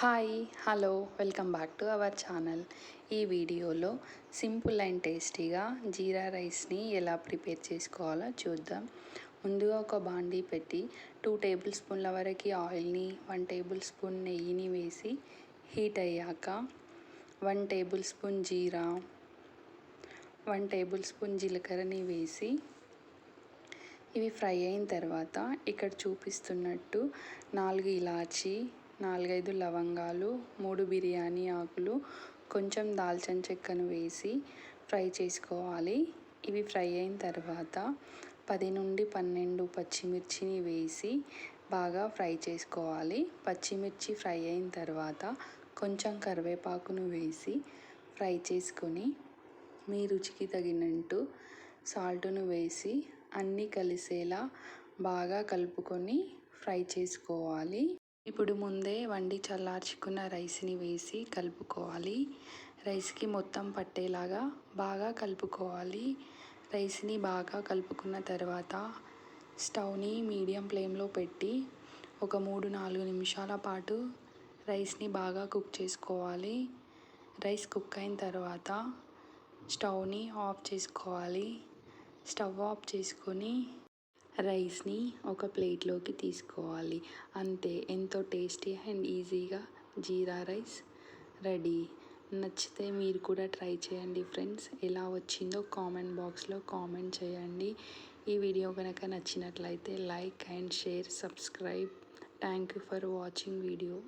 Hi hello welcome back to our channel. ఈ వీడియోలో simple and టేస్టీగా జీరా రైస్ని ఎలా ప్రిపేర్ చేసుకోవాలో చూద్దాం. ముందుగా ఒక బాండీ పెట్టి టూ టేబుల్ స్పూన్ల వరకు ఆయిల్ని వన్ టేబుల్ స్పూన్ నెయ్యిని వేసి హీట్ అయ్యాక one tablespoon jeera one tablespoon జీలకర్రని వేసి ఇవి ఫ్రై అయిన తర్వాత ఇక్కడ చూపిస్తున్నట్టు నాలుగు ఇలాచి నాలుగైదు లవంగాలు మూడు బిర్యానీ ఆకులు కొంచెం దాల్చిన చెక్కను వేసి ఫ్రై చేసుకోవాలి. ఇవి ఫ్రై అయిన తర్వాత పది నుండి పన్నెండు పచ్చిమిర్చిని వేసి బాగా ఫ్రై చేసుకోవాలి. పచ్చిమిర్చి ఫ్రై అయిన తర్వాత కొంచెం కరివేపాకును వేసి ఫ్రై చేసుకొని మీ రుచికి తగినట్టు సాల్ట్ను వేసి అన్నీ కలిసేలా బాగా కలుపుకొని ఫ్రై చేసుకోవాలి. ఇప్పుడు ముందే వండి చల్లార్చుకున్న రైస్ని వేసి కలుపుకోవాలి. రైస్కి మొత్తం పట్టేలాగా బాగా కలుపుకోవాలి. రైస్ని బాగా కలుపుకున్న తర్వాత స్టవ్ని మీడియం ఫ్లేమ్లో పెట్టి ఒక మూడు నాలుగు నిమిషాల పాటు రైస్ని బాగా కుక్ చేసుకోవాలి. రైస్ కుక్ అయిన తర్వాత స్టవ్ని ఆఫ్ చేసుకోవాలి. స్టవ్ ఆఫ్ చేసుకొని రైస్ని ఒక ప్లేట్లోకి తీసుకోవాలి. అంతే ఎంతో టేస్టీ అండ్ ఈజీగా జీరా రైస్ రెడీ. నచ్చితే మీరు కూడా ట్రై చేయండి ఫ్రెండ్స్. ఎలా వచ్చిందో కామెంట్ బాక్స్లో కామెంట్ చేయండి. ఈ వీడియో కనుక నచ్చినట్లయితే like and share subscribe. Thank you for watching video.